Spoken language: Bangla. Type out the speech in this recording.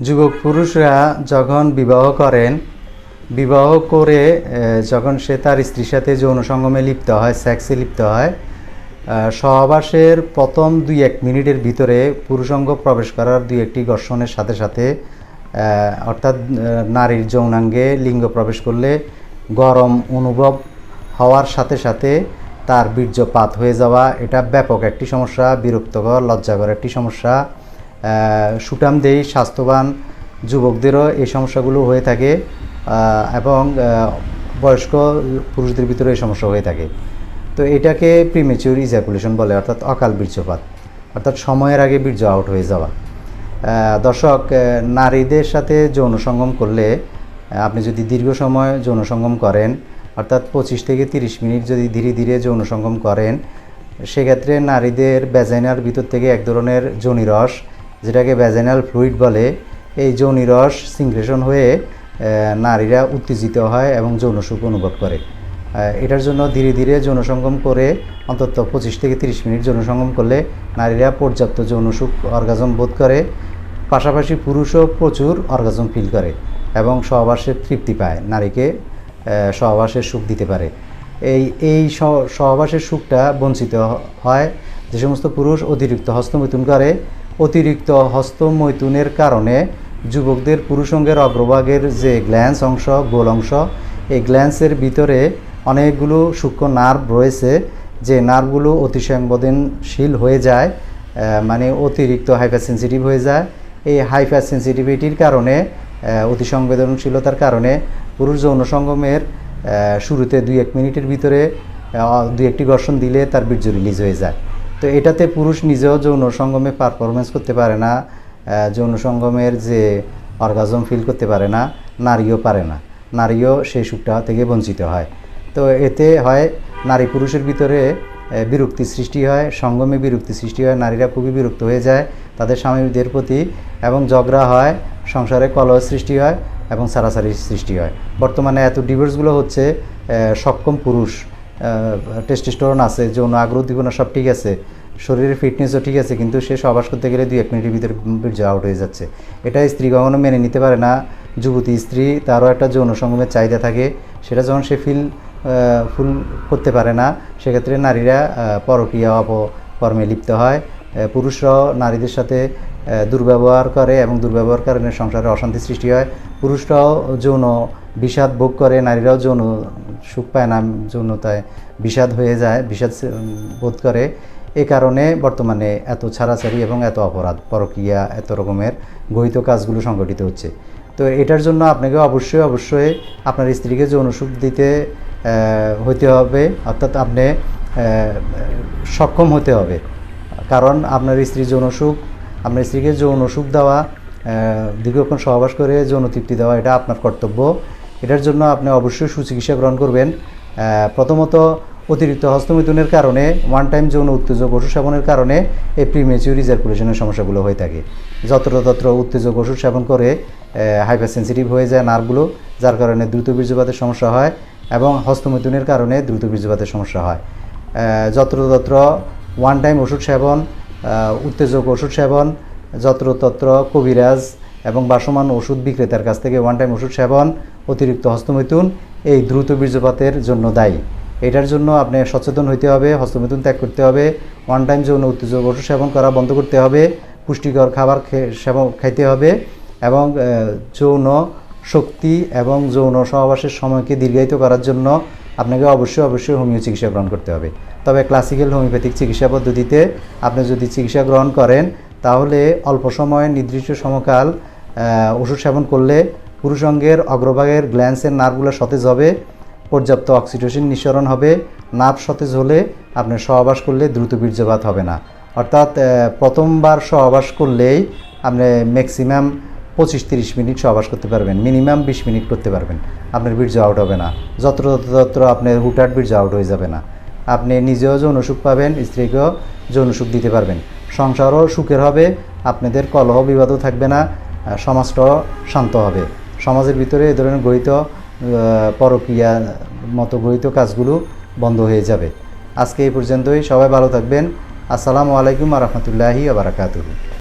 যুবক পুরুষরা যখন বিবাহ করেন, বিবাহ করে যখন সে তার স্ত্রীর সাথে যৌন সঙ্গমে লিপ্ত হয়, সেক্সে লিপ্ত হয় সহবাসের প্রথম দুই এক মিনিটের ভিতরে পুরুষাঙ্গ প্রবেশ করার দুই একটি ঘর্ষণের সাথে সাথে অর্থাৎ নারীর যৌনাঙ্গে লিঙ্গ প্রবেশ করলে গরম অনুভব হওয়ার সাথে সাথে তার বীর্যপাত হয়ে যাওয়া। এটা ব্যাপক একটি সমস্যা, বিরক্তকর, লজ্জাকর একটি সমস্যা। আহ, সুঠামদেহী স্বাস্থ্যবান যুবকদেরও এই সমস্যাগুলো হয়ে থাকে এবং বয়স্ক পুরুষদের ভিতরে এই সমস্যা হয়ে থাকে। তো এটাকে প্রিমেচিউর ইজাকুলেশন বলে অর্থাৎ অকাল বীর্যপাত অর্থাৎ সময়ের আগে বীর্য আউট হয়ে যাওয়া। দর্শক নারীদের সাথে যৌন সঙ্গম করলে আপনি যদি দীর্ঘ সময় যৌন সঙ্গম করেন অর্থাৎ পঁচিশ থেকে তিরিশ মিনিট যদি ধীরে ধীরে যৌন সঙ্গম করেন সেক্ষেত্রে নারীদের ব্যাজাইনার ভিতর থেকে এক ধরনের যৌনিরস যেটাকে ব্যাজাইনাল ফ্লুইড বলে, এই যৌনিরস সিংক্রেশন হয়ে নারীরা উত্তেজিত হয় এবং যৌন সুখ অনুভব করে। এটার জন্য ধীরে ধীরে যৌন সঙ্গম করে, অন্তত পঁচিশ থেকে তিরিশ মিনিট যৌন সঙ্গম করলে নারীরা পর্যাপ্ত যৌন সুখ অর্গাজম বোধ করে। পাশাপাশি পুরুষও প্রচুর অর্গাজম ফিল করে এবং সহবাসের তৃপ্তি পায়, নারীকে সহবাসের সুখ দিতে পারে। এই এই সহবাসের সুখটা বঞ্চিত হয় যে সমস্ত পুরুষ অতিরিক্ত হস্তমৈথুন করে অতিরিক্ত হস্তমৈথুনের কারণে যুবকদের পুরুষঙ্গের অগ্রভাগের যে গ্ল্যান্স অংশ, গোল অংশ, এই গ্ল্যান্সের ভিতরে অনেকগুলো সূক্ষ্ম নার্ভ রয়েছে, যে নার্ভগুলো অতি সংবেদনশীল হয়ে যায় মানে অতিরিক্ত হাইপার সেন্সিটিভ হয়ে যায়। এই হাইপার সেন্সিটিভিটির কারণে অতি সংবেদনশীলতার কারণে পুরুষ যৌন সঙ্গমের শুরুতে দুই এক মিনিটের ভিতরে দুই একটি ঘর্ষণ দিলে তার বীর্য রিলিজ হয়ে যায়। তো এটাতে পুরুষ নিজেও যৌন সঙ্গমে পারফরমেন্স করতে পারে না যৌন সঙ্গমের যে অর্গাজম ফিল করতে পারে না, নারীও পারে না। নারীও সেই সুখটা থেকে বঞ্চিত হয়। তো এতে হয় নারী পুরুষের ভিতরে বিরক্তি সৃষ্টি হয়, সঙ্গমে বিরক্তি সৃষ্টি হয়, নারীরা খুবই বিরক্ত হয়ে যায় তাদের স্বামীদের প্রতি এবং ঝগড়া হয়, সংসারে কলহ সৃষ্টি হয় এবং সারাসারি সৃষ্টি হয়। বর্তমানে এত ডিভোর্সগুলো হচ্ছে সক্ষম পুরুষ টেস্টিস্টোরন আছে, যৌন আগ্রহ উদ্দীপনা সব ঠিক আছে। শরীরের ফিটনেসও ঠিক আছে, কিন্তু সে সবাস করতে গেলে দুই এক মিনিটের ভিতরে বীর্য আউট হয়ে যাচ্ছে। এটা স্ত্রী কখনো মেনে নিতে পারে না। যুবতী স্ত্রী, তারও একটা যৌন সঙ্গমের চাহিদা থাকে। সেটা যখন সে ফিল ফুল করতে পারে না, সেক্ষেত্রে নারীরা পরকীয়া অপকর্মে লিপ্ত হয়। পুরুষরাও নারীদের সাথে দুর্ব্যবহার করে এবং দুর্ব্যবহার কারণে সংসারে অশান্তি সৃষ্টি হয়। পুরুষরাও যৌন বিষাদ ভোগ করে, নারীরাও যৌন সুখ পায় না, যৌনতায় বিষাদ হয়ে যায়, বিষাদ বোধ করে। এ কারণে বর্তমানে এত ছাড়াছাড়ি এবং এত অপরাধ পরকীয়া এত রকমের গহিত কাজগুলো সংগঠিত হচ্ছে। তো এটার জন্য আপনাকে অবশ্যই অবশ্যই আপনার স্ত্রীকে যৌন সুখ দিতে হইতে হবে। অর্থাৎ আপনি সক্ষম হতে হবে। কারণ আপনার স্ত্রী যৌন সুখ, আপনার স্ত্রীকে যৌন সুখ দেওয়া দীর্ঘক্ষণ সহবাস করে যৌন তৃপ্তি দেওয়া, এটা আপনার কর্তব্য। এটার জন্য আপনি অবশ্যই সুচিকিৎসা গ্রহণ করবেন। প্রথমত অতিরিক্ত হস্তমিথুনের কারণে ওয়ান টাইম যৌন উত্তেজক ওষুধ সেবনের কারণে এই প্রিমেচিউর রিজার্কুলেশনের সমস্যাগুলো হয়ে থাকে। যত্রতত্র উত্তেজক ওষুধ সেবন করে হাইপার সেন্সিটিভ হয়ে যায় নার্ভগুলো, যার কারণে দ্রুত বীর্যপাতের সমস্যা হয় এবং হস্তমিথুনের কারণে দ্রুত বীর্যপাতের সমস্যা হয়। যত্রতত্র ওয়ান টাইম ওষুধ সেবন উত্তেজক ওষুধ সেবন যত্রতত্র কবিরাজ এবং বাসমান ওষুধ বিক্রেতার কাছ থেকে ওয়ান টাইম ওষুধ সেবন, অতিরিক্ত হস্তমিথুন, এই দ্রুত বীর্যপাতের জন্য দায়ী। এটার জন্য আপনি সচেতন হইতে হবে, হস্তমিথুন ত্যাগ করতে হবে ওয়ান টাইম যৌন উত্তেজক ওষুধ সেবন করা বন্ধ করতে হবে, পুষ্টিকর খাবার সেবন খাইতে হবে এবং যৌন শক্তি এবং যৌন সহবাসের সময়কে দীর্ঘায়িত করার জন্য আপনাকে অবশ্যই অবশ্যই হোমিও চিকিৎসা গ্রহণ করতে হবে। তবে ক্লাসিক্যাল হোমিওপ্যাথিক চিকিৎসা পদ্ধতিতে আপনি যদি চিকিৎসা গ্রহণ করেন, তাহলে অল্প সময়ে নির্দিষ্ট সমকাল ওষুধ সেবন করলে পুরুষ অঙ্গের অগ্রভাগের গ্ল্যান্সের নার্ভগুলো সতেজ হবে, পর্যাপ্ত অক্সিটোসিন নিঃসরণ হবে, নার্ভ সতেজ হলে আপনার সহবাস করলে দ্রুত বীর্যপাত হবে না। অর্থাৎ প্রথমবার সহবাস করলেই আপনি ম্যাক্সিমাম পঁচিশ তিরিশ মিনিট সহবাস করতে পারবেন মিনিমাম বিশ মিনিট করতে পারবেন। আপনার বীর্য আউট হবে না। যত্র তত্র আপনার হুটহাট বীর্য আউট হয়ে যাবে না। আপনি নিজেও যৌন সুখ পাবেন, স্ত্রীকেও যৌন সুখ দিতে পারবেন। সংসারও সুখের হবে, আপনাদের কলহ বিবাদও থাকবে না। সমাজটাও শান্ত হবে। সমাজের ভিতরে এ ধরনের গড়িত পরক্রিয়া মতো গড়িত কাজগুলো বন্ধ হয়ে যাবে। আজকে এই পর্যন্তই। সবাই ভালো থাকবেন। আসসালামু আলাইকুম আ রহমতুল্লাহি আবরাকাতুহু